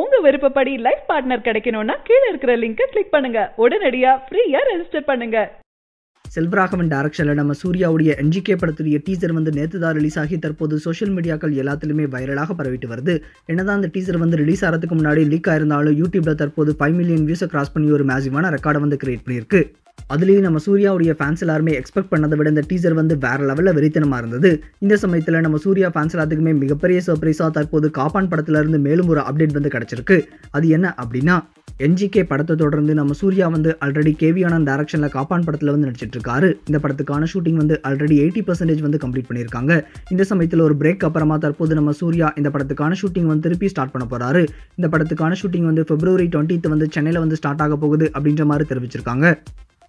உங்க விருப்பப்படி life partner கிடைக்கணும்னா கீழே இருக்கிற லிங்கை கிளிக் பண்ணுங்க. உடனடியா ஃப்ரீயா ரெஜிஸ்டர் பண்ணுங்க. செல்வராகவன் டேரக்ஷனில் நம்ம சூர்யாவுடைய என்ஜிகே படத்துடைய டீசர் வந்து நேற்று தான் ரிலீஸ் ஆகி தற்போது சோஷியல் மீடியாக்கள் எல்லாத்துலேயுமே வைரலாக பரவிட்டு வருது. என்னதான் அந்த டீசர் வந்து ரிலீஸ் ஆகிறதுக்கு முன்னாடி லீக் ஆயிருந்தாலும் யூடியூப்ல தற்போது ஃபைவ் மில்லியன் வியூஸை கிராஸ் பண்ணி ஒரு மேசிவான ரெக்கார்டை வந்து கிரியேட் பண்ணியிருக்கு. அதுலேயும் நம்ம சூர்யாவுடைய ஃபேன்ஸ் எல்லாருமே எக்ஸ்பெக்ட் பண்ணதை விட இந்த டீசர் வந்து வேற லெவலில் வெறித்தனமாக இருந்தது. இந்த சமயத்தில் நம்ம சூர்யா ஃபேன்ஸ் எல்லாத்துக்குமே மிகப்பெரிய சர்ப்ரைஸாக தற்போது காப்பான் படத்துலேருந்து மேலும் ஒரு அப்டேட் வந்து கிடச்சிருக்கு. அது என்ன அப்படின்னா என்ஜிகே படத்தை தொடர்ந்து நம்ம சூர்யா வந்து ஆல்ரெடி கேவி ஆனந்த் டேரக்ஷனில் காப்பான் படத்தில் வந்து நடிச்சிட்டு இருக்காரு. இந்த படத்துக்கான ஷூட்டிங் வந்து ஆல்ரெடி எயிட்டி பர்சன்டேஜ் வந்து கம்ப்ளீட் பண்ணியிருக்காங்க. இந்த சமயத்தில் ஒரு பிரேக் அப்புறமா தற்போது நம்ம சூர்யா இந்த படத்துக்கான ஷூட்டிங் வந்து திருப்பி ஸ்டார்ட் பண்ண போறாரு. இந்த படத்துக்கான ஷூட்டிங் வந்து பிப்ரவரி டுவெண்ட்டித் வந்து சென்னையில் வந்து ஸ்டார்ட் ஆக போகுது அப்படின்ற மாதிரி தெரிவிச்சிருக்காங்க.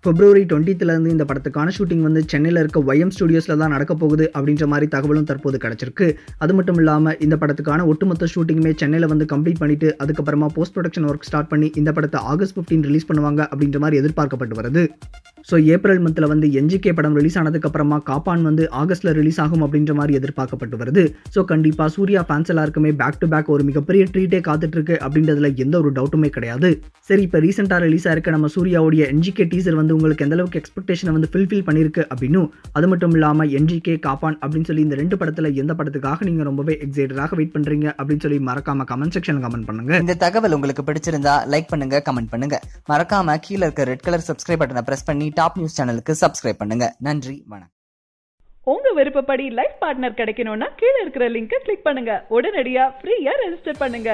பிப்ரவரி டுவெண்ட்டித்துலேருந்து இந்த படத்துக்கான ஷூட்டிங் வந்து சென்னையில் இருக்க ஒயம் ஸ்டுடியோஸில் தான் நடக்க போகுது அப்படின்ற மாதிரி தகவலும் தற்போது கிடச்சிருக்கு. அது மட்டும் இல்லாமல் இந்த படத்துக்கான ஒட்டுமொத்த ஷூட்டிங்குமே சென்னையில் வந்து கம்ப்ளீட் பண்ணிட்டு அதுக்கப்புறமா போஸ்ட் ப்ரொடக்ஷன் ஒர்க் ஸ்டார்ட் பண்ணி இந்த படத்தை ஆகஸ்ட் ஃபிஃப்டீன் ரிலீஸ் பண்ணுவாங்க அப்படின்ற மாதிரி எதிர்பார்க்கப்பட்டு வருது. ஸோ ஏப்ரல் மந்தில் வந்து என்ஜிகே படம் ரிலீஸ் ஆனதுக்கப்புறமா காப்பான் வந்து ஆகஸ்ட்டில் ரிலீஸ் ஆகும் அப்படின்ற மாதிரி எதிர்பார்க்கப்பட்டு வருது. ஸோ கண்டிப்பாக சூர்யா ஃபேன்ஸ் எல்லாருக்குமே பேக் டு பேக் ஒரு மிகப்பெரிய ட்ரீட்டே காத்துட்ருக்கு அப்படின்றதுல எந்த ஒரு டவுட்டுமே கிடையாது. சரி இப்போ ரீசெண்டாக ரிலீஸ் ஆயிருக்க நம்ம சூர்யாவுடைய என்ஜிகே டீசர் வந்து உங்களுக்கு எந்த அளவுக்கு எக்ஸ்பெக்டேஷனை வந்து ஃபில்ஃபில் பண்ணியிருக்கு அப்படின்னும் அது மட்டும் இல்லாமல் என்ஜிகே காப்பான் அப்படின்னு சொல்லி இந்த ரெண்டு படத்தில் எந்த படத்துக்காக நீங்கள் ரொம்பவே எக்ஸைட்டடாக வெயிட் பண்ணுறீங்க அப்படின்னு சொல்லி மறக்காம கமெண்ட் செக்ஷனில் கமெண்ட் பண்ணுங்க. இந்த தகவல் உங்களுக்கு பிடிச்சிருந்தா லைக் பண்ணுங்க கமெண்ட் பண்ணுங்க. மறக்காம கீழ இருக்க ரெட் கலர் சப்ஸ்கிரைப் பட்டனை பிரஸ் பண்ணி டாப் நியூஸ் சேனலுக்கு சப்ஸ்கிரைப் பண்ணுங்க. நன்றி வணக்கம். உங்க விருப்பப்படி லைஃப் பார்ட்னர் கிடைக்கணும்னா கீழே இருக்கிற லிங்கை கிளிக் பண்ணுங்க. உடனடியா ஃப்ரீயா ரெஜிஸ்டர் பண்ணுங்க.